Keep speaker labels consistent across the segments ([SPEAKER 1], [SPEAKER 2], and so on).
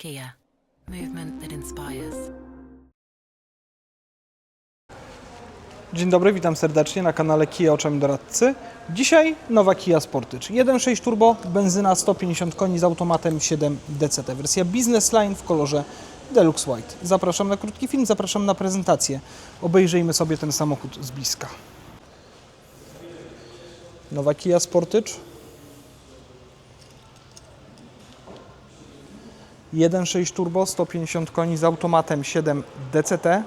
[SPEAKER 1] Kia, movement that inspires.
[SPEAKER 2] Dzień dobry, witam serdecznie na kanale Kia Oczami Doradcy. Dzisiaj nowa Kia Sportage. 1.6 turbo, benzyna 150 koni z automatem 7 DCT. Wersja Business Line w kolorze Deluxe White. Zapraszam na krótki film, zapraszam na prezentację. Obejrzyjmy sobie ten samochód z bliska. Nowa Kia Sportage. 1.6 turbo, 150 koni z automatem 7 DCT.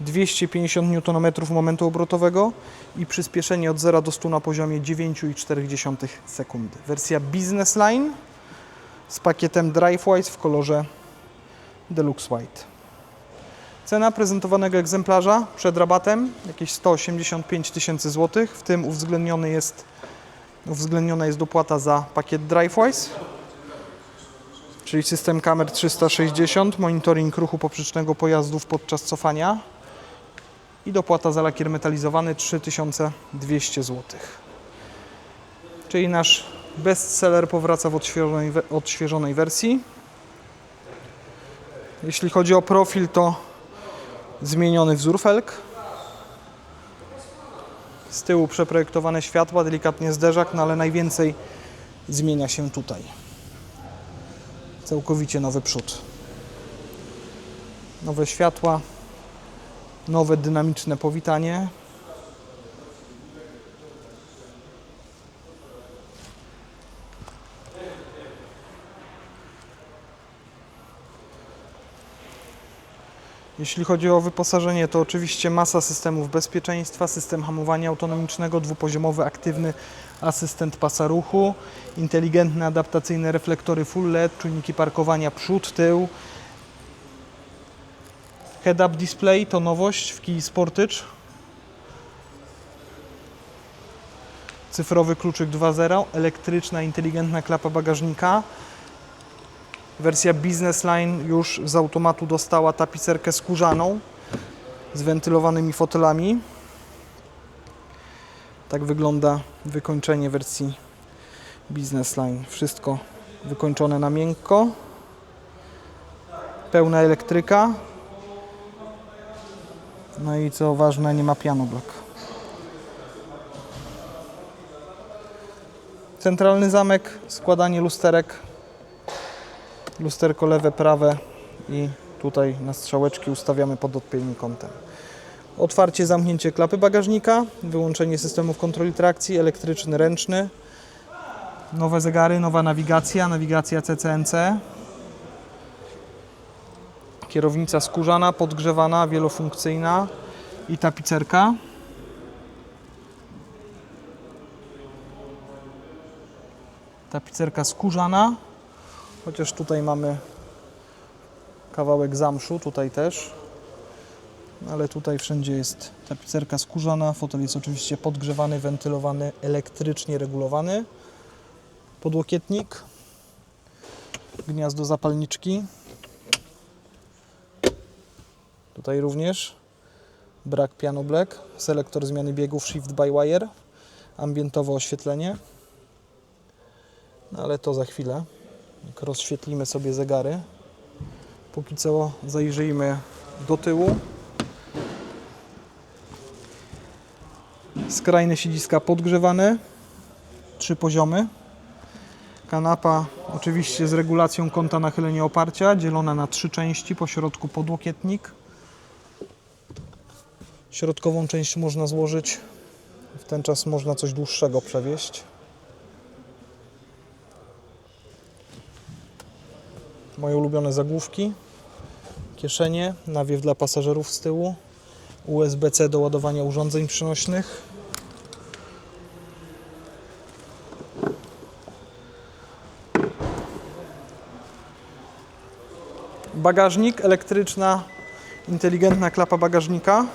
[SPEAKER 2] 250 Nm momentu obrotowego i przyspieszenie od 0 do 100 na poziomie 9,4 sekundy. Wersja Business Line z pakietem DriveWise w kolorze Deluxe White. Cena prezentowanego egzemplarza przed rabatem jakieś 185 tysięcy złotych, w tym uwzględniony jest, uwzględniona jest dopłata za pakiet DriveWise, czyli system kamer 360, monitoring ruchu poprzecznego pojazdów podczas cofania, i dopłata za lakier metalizowany 3200 zł. Czyli nasz bestseller powraca w odświeżonej, odświeżonej wersji. Jeśli chodzi o profil, to zmieniony wzór felg. Z tyłu przeprojektowane światła, delikatnie zderzak, no ale najwięcej zmienia się tutaj. Całkowicie nowy przód. Nowe światła, nowe dynamiczne powitanie. Jeśli chodzi o wyposażenie, to oczywiście masa systemów bezpieczeństwa, system hamowania autonomicznego, dwupoziomowy aktywny asystent pasa ruchu, inteligentne adaptacyjne reflektory full LED, czujniki parkowania przód, tył, Head-up display to nowość w Key Sportage. Cyfrowy kluczyk 2.0, elektryczna, inteligentna klapa bagażnika. Wersja Business Line już z automatu dostała tapicerkę skórzaną z wentylowanymi fotelami. Tak wygląda wykończenie wersji Business Line. Wszystko wykończone na miękko. Pełna elektryka, no i co ważne, nie ma piano black. Centralny zamek, składanie lusterek. Lusterko lewe, prawe i tutaj na strzałeczki ustawiamy pod odpowiednim kątem. Otwarcie, zamknięcie klapy bagażnika, wyłączenie systemów kontroli trakcji, elektryczny, ręczny. Nowe zegary, nowa nawigacja, nawigacja CCNC. Kierownica skórzana, podgrzewana, wielofunkcyjna i tapicerka. Tapicerka skórzana, chociaż tutaj mamy kawałek zamszu, tutaj też. Ale tutaj wszędzie jest tapicerka skórzana, fotel jest oczywiście podgrzewany, wentylowany, elektrycznie regulowany. Podłokietnik, gniazdo zapalniczki. Tutaj również brak piano black, selektor zmiany biegów shift by wire, ambientowe oświetlenie. No ale to za chwilę. Jak rozświetlimy sobie zegary. Póki co zajrzyjmy do tyłu. Skrajne siedziska podgrzewane. Trzy poziomy. Kanapa oczywiście z regulacją kąta nachylenia oparcia, dzielona na trzy części, po środku podłokietnik. Środkową część można złożyć. W ten czas można coś dłuższego przewieźć. Moje ulubione zagłówki. Kieszenie, nawiew dla pasażerów z tyłu. USB-C do ładowania urządzeń przenośnych. Bagażnik, elektryczna, inteligentna klapa bagażnika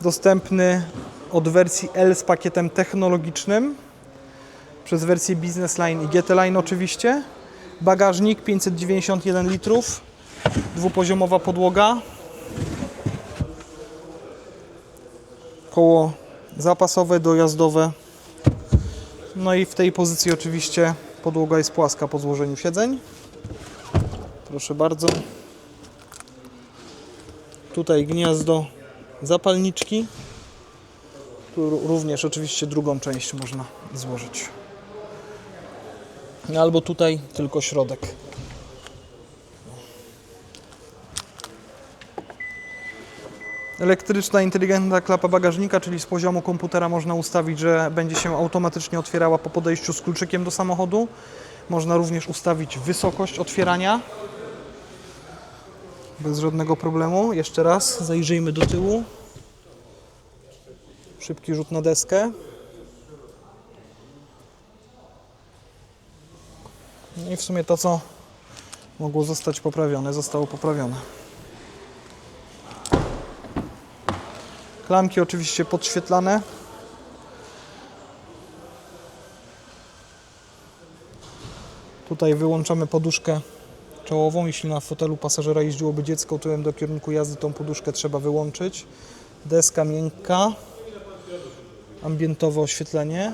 [SPEAKER 2] dostępny od wersji L z pakietem technologicznym przez wersję Business Line i GT Line oczywiście. Bagażnik 591 litrów, dwupoziomowa podłoga. Koło zapasowe, dojazdowe. No i w tej pozycji oczywiście podłoga jest płaska po złożeniu siedzeń. Proszę bardzo. Tutaj gniazdo zapalniczki. Tu ró- również oczywiście drugą część można złożyć. No albo tutaj tylko środek. Elektryczna, inteligentna klapa bagażnika, czyli z poziomu komputera można ustawić, że będzie się automatycznie otwierała po podejściu z kluczykiem do samochodu. Można również ustawić wysokość otwierania. Bez żadnego problemu. Jeszcze raz zajrzyjmy do tyłu. Szybki rzut na deskę. I w sumie to, co mogło zostać poprawione, zostało poprawione. Klamki oczywiście podświetlane. Tutaj wyłączamy poduszkę czołową. Jeśli na fotelu pasażera jeździłoby dziecko tyłem do kierunku jazdy, tą poduszkę trzeba wyłączyć. Deska miękka. Ambientowe oświetlenie.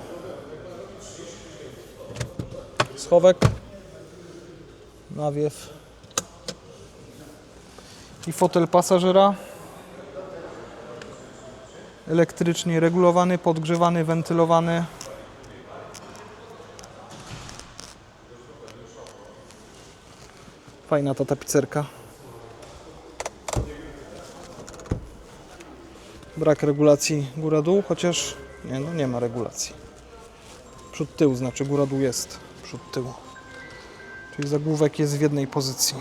[SPEAKER 2] Schowek. Nawiew. I fotel pasażera elektrycznie regulowany, podgrzewany, wentylowany. Fajna ta tapicerka. Brak regulacji góra-dół, chociaż nie, no nie ma regulacji. Przód-tył znaczy góra-dół jest przód-tył. Czyli zagłówek jest w jednej pozycji.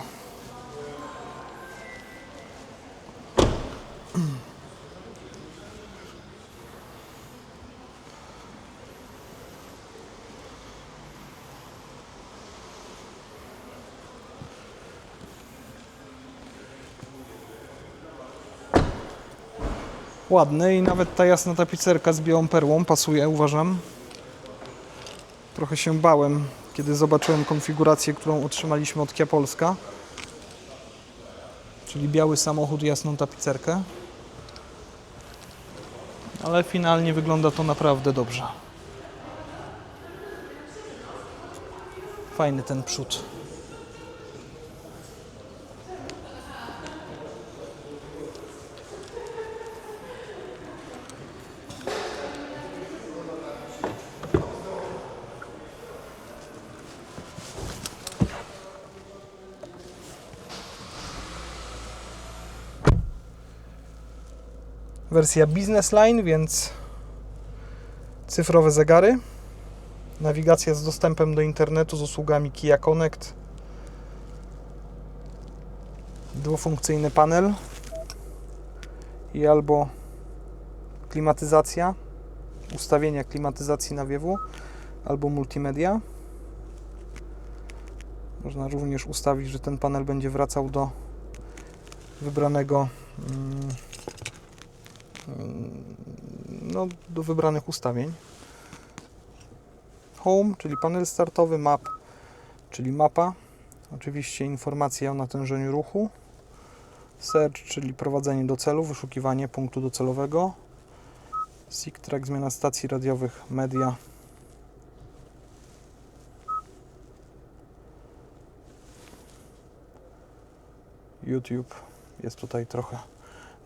[SPEAKER 2] Ładny i nawet ta jasna tapicerka z białą perłą pasuje, uważam. Trochę się bałem, kiedy zobaczyłem konfigurację, którą otrzymaliśmy od Kia Polska. Czyli biały samochód, jasną tapicerkę. Ale finalnie wygląda to naprawdę dobrze. Fajny ten przód. Wersja Business Line, więc cyfrowe zegary. Nawigacja z dostępem do internetu z usługami Kia Connect. Dwufunkcyjny panel i albo klimatyzacja, ustawienia klimatyzacji nawiewu, albo multimedia. Można również ustawić, że ten panel będzie wracał do wybranego mm, no, do wybranych ustawień. Home, czyli panel startowy, map, czyli mapa. Oczywiście informacje o natężeniu ruchu. Search, czyli prowadzenie do celu, wyszukiwanie punktu docelowego. Seek track, zmiana stacji radiowych, media. YouTube jest tutaj trochę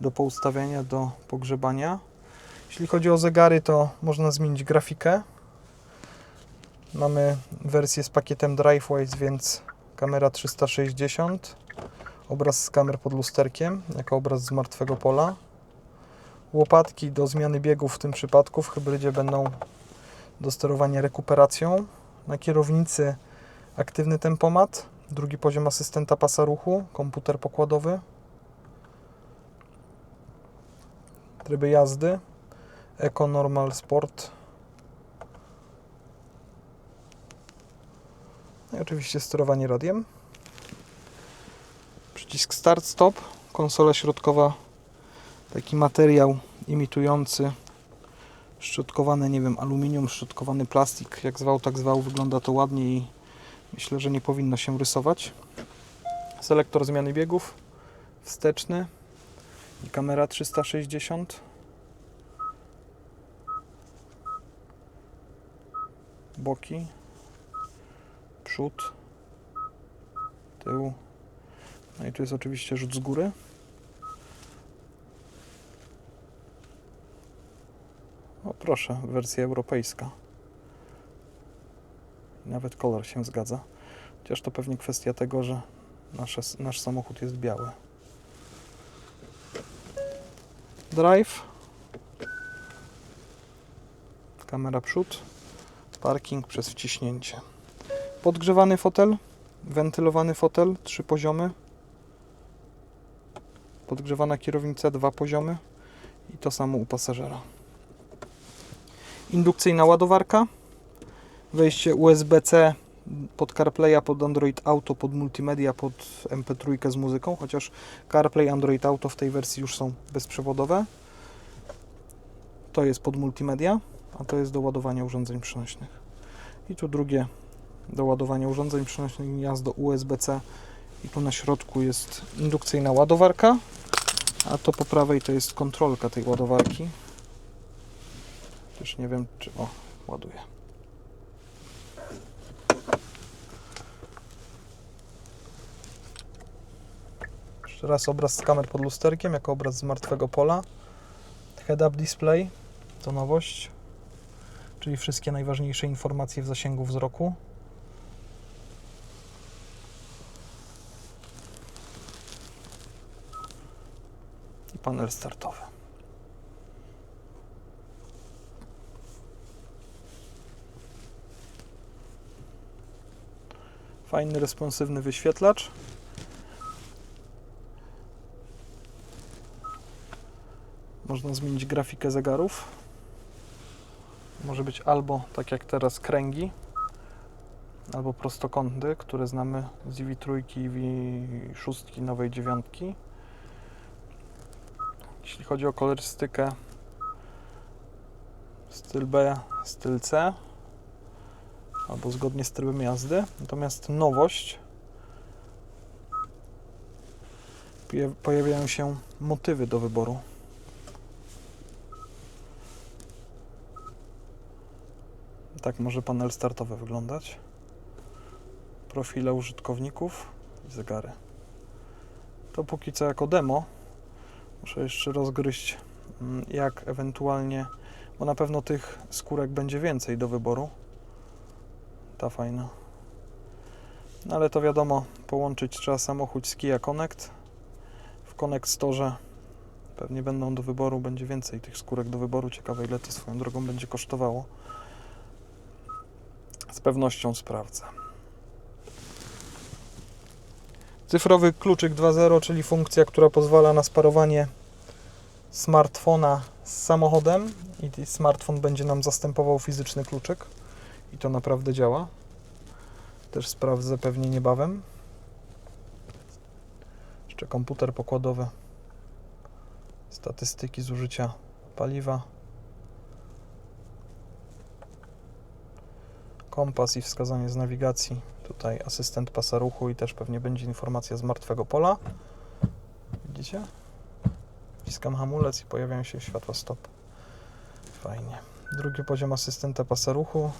[SPEAKER 2] do poustawiania, do pogrzebania. Jeśli chodzi o zegary, to można zmienić grafikę. Mamy wersję z pakietem DriveWise, więc kamera 360, obraz z kamer pod lusterkiem, jako obraz z martwego pola. Łopatki do zmiany biegów w tym przypadku w hybrydzie będą do sterowania rekuperacją. Na kierownicy aktywny tempomat, drugi poziom asystenta pasa ruchu, komputer pokładowy. Tryby jazdy Eco, Normal, Sport. No i oczywiście sterowanie radiem. Przycisk Start Stop konsola środkowa taki materiał imitujący szczotkowane, nie wiem, aluminium, szczotkowany plastik, jak zwał, tak zwał, wygląda to ładnie i myślę, że nie powinno się rysować. Selektor zmiany biegów wsteczny i kamera 360 boki przód tył No i tu jest oczywiście rzut z góry. O proszę, wersja europejska. Nawet kolor się zgadza. Chociaż to pewnie kwestia tego, że nasze, nasz samochód jest biały. Drive. Kamera przód. Parking przez wciśnięcie. Podgrzewany fotel. Wentylowany fotel. Trzy poziomy. Podgrzewana kierownica. Dwa poziomy. I to samo u pasażera. Indukcyjna ładowarka. Wejście USB-C pod CarPlaya, pod Android Auto, pod multimedia, pod MP3 z muzyką, chociaż CarPlay, Android Auto w tej wersji już są bezprzewodowe. To jest pod multimedia, a to jest do ładowania urządzeń przenośnych. I tu drugie do ładowania urządzeń przenośnych gniazdo USB-C i tu na środku jest indukcyjna ładowarka, a to po prawej to jest kontrolka tej ładowarki. Też nie wiem czy... o, ładuje. Jeszcze raz obraz z kamer pod lusterkiem, jako obraz z martwego pola. Head-up display to nowość, czyli wszystkie najważniejsze informacje w zasięgu wzroku. I panel startowy. Fajny, responsywny wyświetlacz. Można zmienić grafikę zegarów. Może być albo, tak jak teraz, kręgi, albo prostokąty, które znamy z IV3 i V6 nowej dziewiątki. Jeśli chodzi o kolorystykę, styl B, styl C, albo zgodnie z trybem jazdy. Natomiast nowość poja- pojawiają się motywy do wyboru. Tak może panel startowy wyglądać. Profile użytkowników i zegary. To póki co jako demo. Muszę jeszcze rozgryźć, mm, jak ewentualnie, bo na pewno tych skórek będzie więcej do wyboru. Ta fajna. No ale to wiadomo, połączyć trzeba samochód z Kia Connect. W Connect Store pewnie będą do wyboru, będzie więcej tych skórek do wyboru. Ciekawe ile to swoją drogą będzie kosztowało. Z pewnością sprawdzę. Cyfrowy kluczyk 2.0, czyli funkcja, która pozwala na sparowanie smartfona z samochodem i smartfon będzie nam zastępował fizyczny kluczyk i to naprawdę działa. Też sprawdzę pewnie niebawem. Jeszcze komputer pokładowy. Statystyki zużycia paliwa. Kompas i wskazanie z nawigacji. Tutaj asystent pasa ruchu i też pewnie będzie informacja z martwego pola. Widzicie? Wciskam hamulec i pojawiają się światła stop. Fajnie. Drugi poziom asystenta pasa ruchu.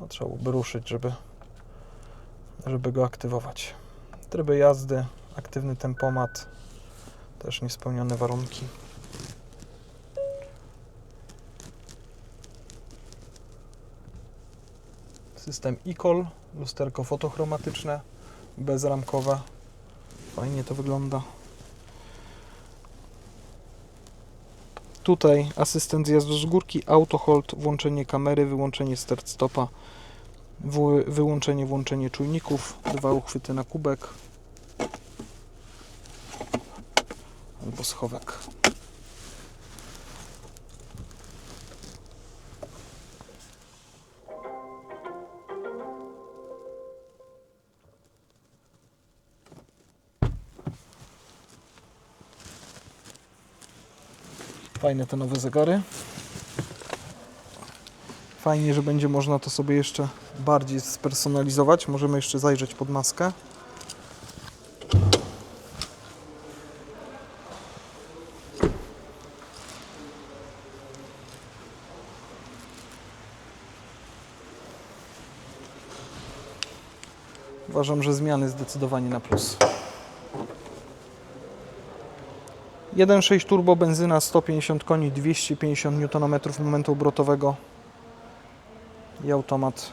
[SPEAKER 2] No, trzeba byłoby ruszyć, żeby, żeby go aktywować. Tryby jazdy, aktywny tempomat, też niespełnione warunki. System e-call, lusterko fotochromatyczne, bezramkowe. Fajnie to wygląda. Tutaj asystent zjazdu z górki, auto hold, włączenie kamery, wyłączenie start stopa, wyłączenie, włączenie czujników, dwa uchwyty na kubek albo schowek. Fajne te nowe zegary. Fajnie, że będzie można to sobie jeszcze bardziej spersonalizować. Możemy jeszcze zajrzeć pod maskę. Uważam, że zmiany zdecydowanie na plus. 1.6 turbo benzyna 150 koni 250 Nm momentu obrotowego i automat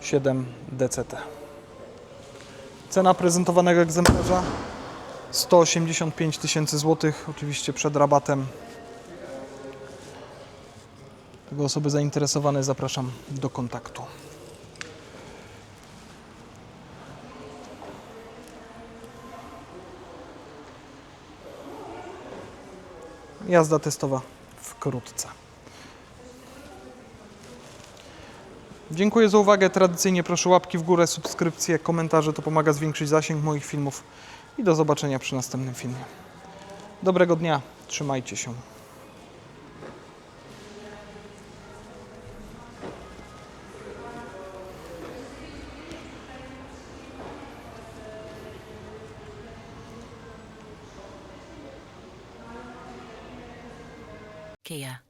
[SPEAKER 2] 7 DCT. Cena prezentowanego egzemplarza 185 tysięcy złotych, oczywiście przed rabatem. Tego osoby zainteresowane zapraszam do kontaktu. Jazda testowa wkrótce. Dziękuję za uwagę. Tradycyjnie proszę łapki w górę, subskrypcje, komentarze. To pomaga zwiększyć zasięg moich filmów. I do zobaczenia przy następnym filmie. Dobrego dnia. Trzymajcie się.
[SPEAKER 1] Kia. Movement that inspires.